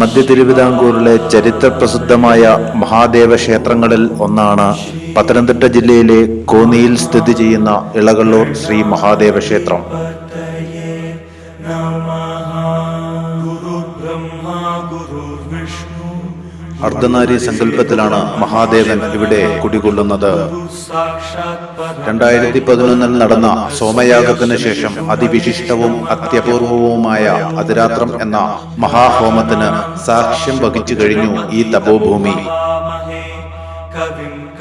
മധ്യ തിരുവിതാംകൂറിലെ ചരിത്രപ്രസിദ്ധമായ മഹാദേവ ക്ഷേത്രങ്ങളിൽ ഒന്നാണ് പത്തനംതിട്ട ജില്ലയിലെ കോന്നിയിൽ സ്ഥിതി ചെയ്യുന്ന ഇളകള്ളൂർ ശ്രീ മഹാദേവ ക്ഷേത്രം. അർദ്ധനാരി സങ്കല്പത്തിലാണ് മഹാദേവൻ ഇവിടെ കുടികൊള്ളുന്നത്. രണ്ടായിരത്തി പതിനൊന്നിൽ നടന്ന സോമയാഗത്തിന് ശേഷം അതിവിശിഷ്ടവും അത്യപൂർവവുമായ അതിരാത്രം എന്ന മഹാഹോമത്തിന് സാക്ഷ്യം വഹിച്ചു കഴിഞ്ഞു ഈ തപോഭൂമി.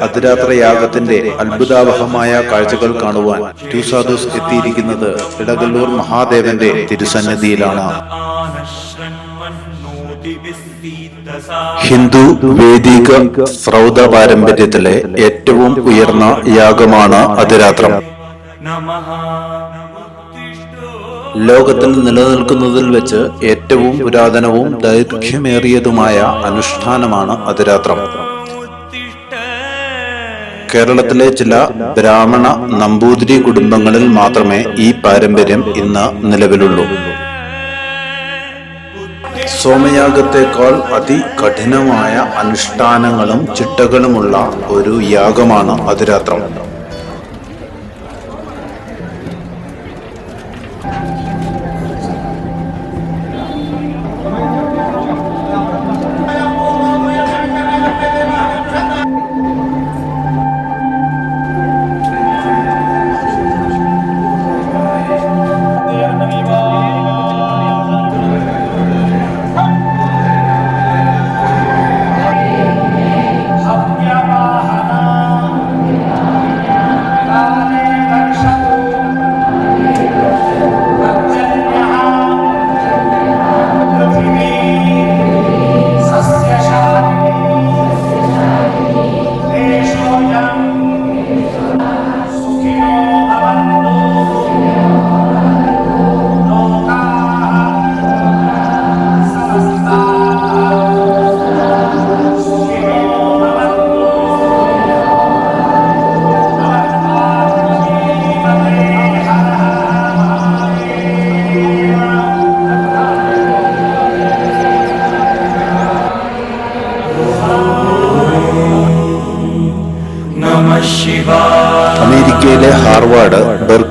അതിരാത്രയാഗത്തിന്റെ അത്ഭുതാവഹമായ കാഴ്ചകൾ കാണുവാൻ ട്യൂസാദൂസ് എത്തിയിരിക്കുന്നത് ഇടകല്ലൂർ മഹാദേവന്റെ തിരുസന്നിധിയിലാണ്. ഹിന്ദു വേദിക ശ്രൗത പാരമ്പര്യത്തിലെ ഏറ്റവും ഉയർന്ന യാഗമാണ് അതിരാത്രം. ലോകത്തിൽ നിലനിൽക്കുന്നതിൽ വെച്ച് ഏറ്റവും പുരാതനവും ദൈർഘ്യമേറിയതുമായ അനുഷ്ഠാനമാണ് അതിരാത്രം. കേരളത്തിലെ ചില ബ്രാഹ്മണ നമ്പൂതിരി കുടുംബങ്ങളിൽ മാത്രമേ ഈ പാരമ്പര്യം ഇന്ന് നിലവിലുള്ളൂ. സോമയാഗത്തെക്കാൾ അതികഠിനമായ അനുഷ്ഠാനങ്ങളും ചിട്ടകളുമുള്ള ഒരു യാഗമാണ് അതിരാത്രം.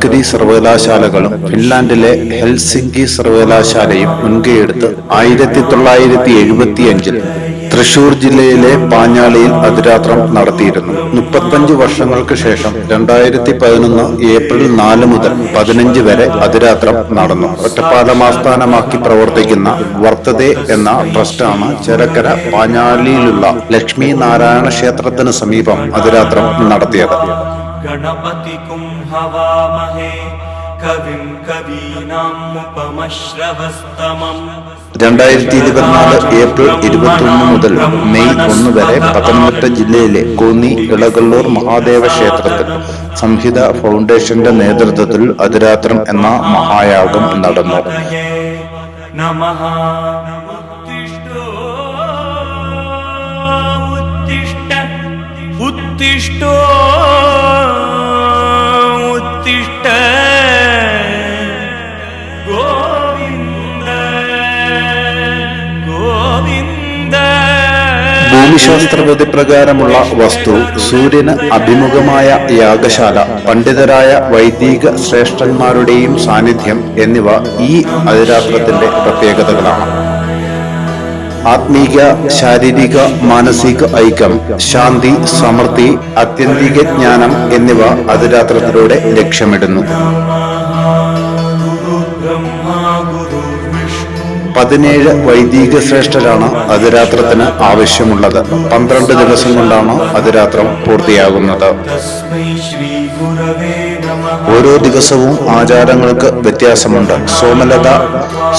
ബെർക്കലി സർവകലാശാലകളും ഫിൻലാൻഡിലെ ഹെൽസിങ്കി സർവകലാശാലയും മുൻകൈയെടുത്ത് ആയിരത്തി തൊള്ളായിരത്തി എഴുപത്തിയഞ്ചിൽ തൃശൂർ ജില്ലയിലെ പാഞ്ഞാളിയിൽ അതിരാത്രം നടത്തിയിരുന്നു. മുപ്പത്തഞ്ച് വർഷങ്ങൾക്ക് ശേഷം രണ്ടായിരത്തി പതിനൊന്ന് ഏപ്രിൽ നാല് മുതൽ പതിനഞ്ച് വരെ അതിരാത്രം നടന്നു. ഒറ്റപ്പാലം ആസ്ഥാനമാക്കി പ്രവർത്തിക്കുന്ന വർത്തതേ എന്ന ട്രസ്റ്റാണ് ചെരക്കര പാഞ്ഞാളിയിലുള്ള ലക്ഷ്മി നാരായണ ക്ഷേത്രത്തിന് സമീപം അതിരാത്രം നടത്തിയത്. गणपतिकुं हवामहे कविं कवीनामुपमश्रवस्तमम् രണ്ടായിരത്തി ഇരുപത്തിനാല് ഏപ്രിൽ ഇരുപത്തി ഒന്ന് മുതൽ മെയ് ഒന്ന് വരെ പത്തനംതിട്ട ജില്ലയിലെ കോന്നി ഇളകള്ളൂർ മഹാദേവ ക്ഷേത്രത്തിൽ സംഹിത ഫൗണ്ടേഷന്റെ നേതൃത്വത്തിൽ അതിരാത്രം എന്ന മഹായാഗം നടന്നു पतये ഗോവിഷ്ട ഗോവിന്ദ ഗോവിന്ദ. പ്രകാരമുള്ള വസ്തു സൂര്യന് അഭിമുഖമായ യാഗശാല പണ്ഡിതരായ വൈദിക ശ്രേഷ്ഠന്മാരുടെയും സാന്നിധ്യം എന്നിവ ഈ അതിരാത്രത്തിന്റെ പ്രത്യേകതകളാണ്. ആത്മീക ശാരീരിക മാനസിക ഐക്യം ശാന്തി സമൃദ്ധി അത്യന്തിക ജ്ഞാനം എന്നിവ അതിരാത്രത്തിലൂടെ ലക്ഷ്യമിടുന്നു. പതിനേഴ് വൈദിക ശ്രേഷ്ഠരാണ് അതിരാത്രത്തിന് ആവശ്യമുള്ളത്. പന്ത്രണ്ട് ദിവസം കൊണ്ടാണ് അതിരാത്രം പൂർത്തിയാകുന്നത്. ഓരോ ദിവസവും ആചാരങ്ങൾക്ക് വ്യത്യാസമുണ്ട്. സോമലത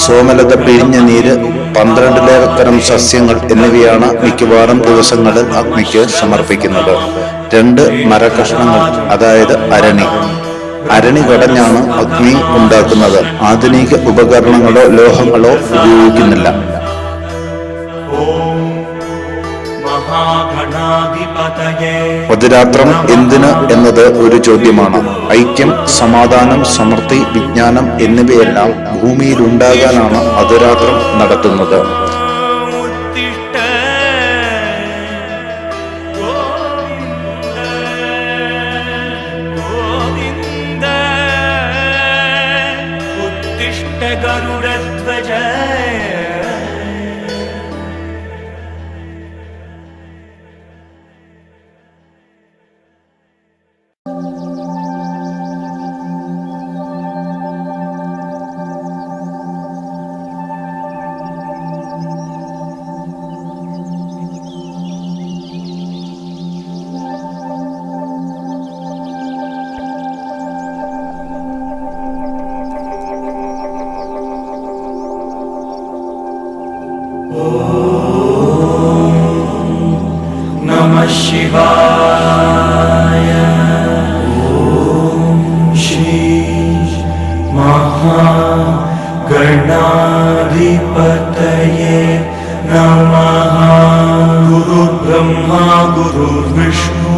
സോമലത പിഴിഞ്ഞ നീര് പന്ത്രണ്ടിലേറെ തരം സസ്യങ്ങൾ എന്നിവയാണ് മിക്കവാറും ദിവസങ്ങളിൽ അഗ്നിക്ക് സമർപ്പിക്കുന്നത്. രണ്ട് മരകഷ്ണങ്ങൾ അതായത് അരണി. അരണി കടഞ്ഞാണ് അഗ്നി ഉണ്ടാക്കുന്നത്. ആധുനിക ഉപകരണങ്ങളോ ലോഹങ്ങളോ ഉപയോഗിക്കുന്നില്ല. പതിരാത്രം എന്തിന് എന്നത് ഒരു ചോദ്യമാണ്. ഐക്യം സമാധാനം സമൃദ്ധി വിജ്ഞാനം എന്നിവയെല്ലാം ഭൂമിയിലുണ്ടാകാനാണ് അതരാത്രം നടത്തുന്നത്. ॐ श्री महागणाधिपतये नमः। गुरुर्ब्रह्मा गुरुर्विष्णु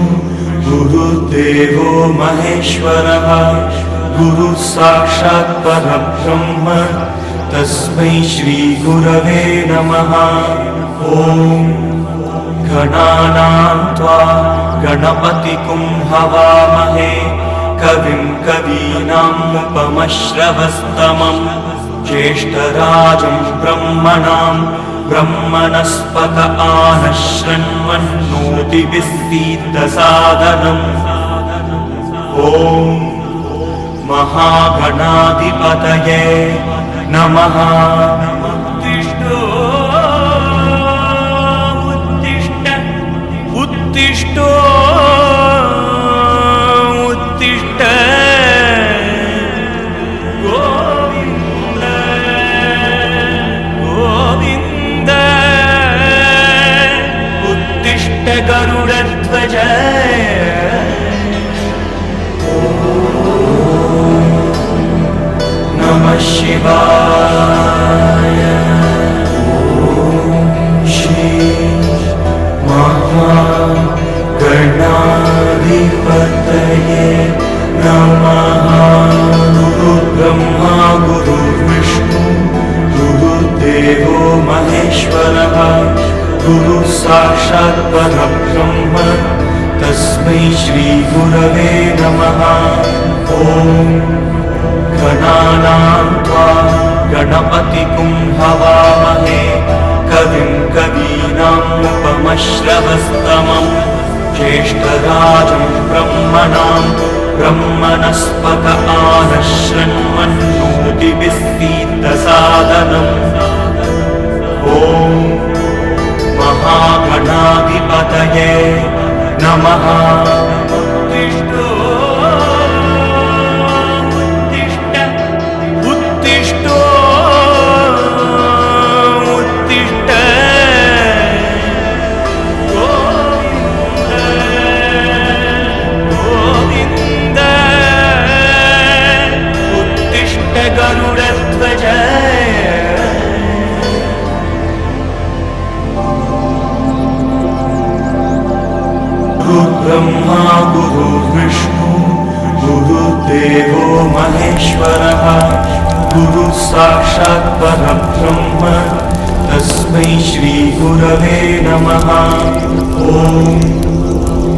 गुरुदेवो महेश्वरः। गुरुः साक्षात् परब्रह्म तस्मै श्रीगुरवे नमः। ॐ गणानां त्वा गणपतिकुं हवामहे कविं कवीनामुपमश्रवस्तमम् ज्येष्ठराजं ब्रह्मणां ब्रह्मणस्पत आनः शृण्वन्नोतिभिस्तीर्थसादनम् ॐ महागणाधिपतये नमः महेश्वरः गुरुः साक्षात् परब्रह्म। तस्मै श्रीगुरवे नमः। ॐ गणानां त्वा गणपतिकुं हवामहे कविं कवीनामुपमश्रवस्तमम् ज्येष्ठराजं ब्रह्मणां ब्रह्मणस्पत आनः शृण्वन्नोतिभिस्तीर्थसादनम् మహాగణాధిపతయే నమః. गुरुब्रह्मा गुरुर्विष्णु गुरुदेवो महेश्वरः गुरुः साक्षात् परब्रह्म तस्मै श्रीगुरवे नमः। ॐ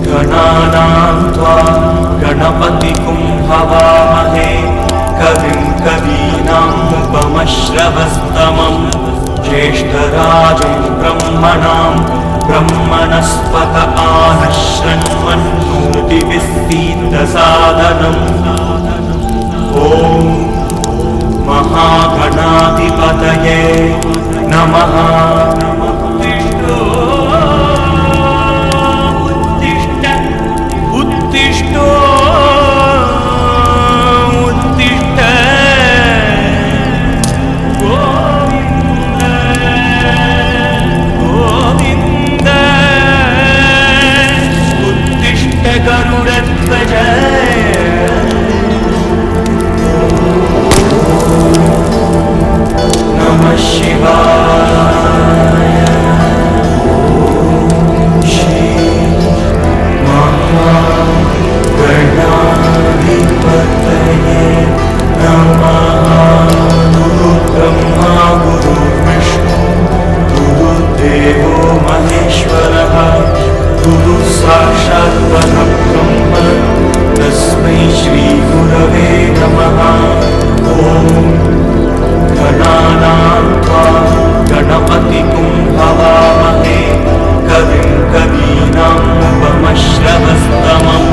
गणानां त्वा गणपतिकुं हवामहे कविं कवीनामुपमश्रवस्तमम् ज्येष्ठरादिब्रह्मणां ब्रह्मणस्पत आहर्षण्मन् नूटिविस्तीतसाधनम् ॐ महागणाधिपतये नमः। महेश्वरः गुरुः साक्षात् परब्रह्म तस्मै श्रीगुरवे नमः। ॐ गणानां त्वा गणपतिकुं भवामहे कविं कवीनां मम श्रवस्तमं